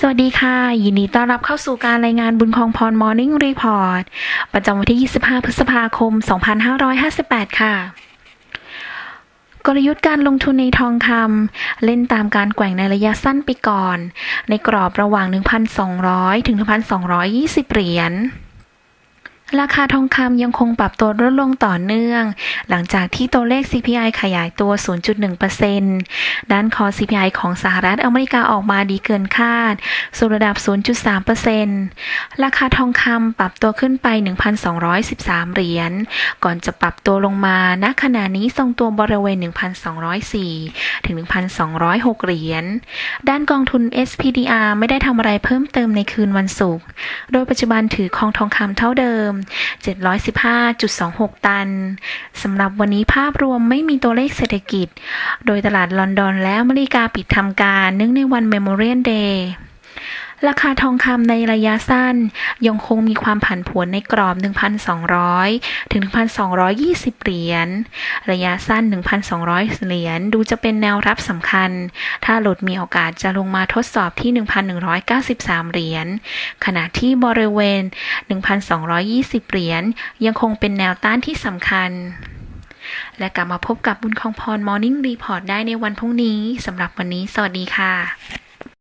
สวัสดีค่ะ ยินดีต้อนรับเข้าสู่การรายงานบุญคองพร Morning Report ประจำวันที่ 25 พฤษภาคม 2558 ค่ะ กลยุทธ์การลงทุนในทองคำเล่นตามการแกว่งในระยะสั้นไปก่อน ในกรอบระหว่าง 1,200 ถึง 1,220 เหรียญ ราคาทองคำยังคงปรับตัวลดลงต่อเนื่อง หลังจากที่ตัวเลข CPI ขยายตัว 0.1%ด้านคอ CPI ของสหรัฐอเมริกาออกมาดีเกินคาด สู่ระดับ 0.3%ราคาทองคำปรับตัวขึ้นไป 1,213 เหรียญ ก่อนจะปรับตัวลงมา ณ ขณะนี้ทรงตัวบริเวณ 1,204 ถึง 1,206 เหรียญ ด้านกองทุน SPDR ไม่ได้ทำอะไรเพิ่มเติมในคืนวันศุกร์ โดยปัจจุบันถือครองทองคำเท่าเดิม715.26 ตันสำหรับวันนี้ภาพรวมไม่มีตัวเลขเศรษฐกิจ โดยตลาดลอนดอนและอเมริกาปิดทำการเนื่องในวันเมมโมเรียลเดย์ ราคาทองคำในระยะสั้น ยังคงมีความผันผวนในกรอบ 1,200 ถึง 1,220 เหรียญ ระยะสั้น 1,200 เหรียญดูจะเป็นแนวรับสำคัญ ถ้าหลุดมีโอกาสจะลงมาทดสอบที่ 1,193 เหรียญ ขณะที่บริเวณ 1,220 เหรียญยังคงเป็นแนวต้านที่สำคัญและกลับมาพบกับบุญคองพร Morning Report ได้ในวันพรุ่งนี้ สำหรับวันนี้ สวัสดีค่ะ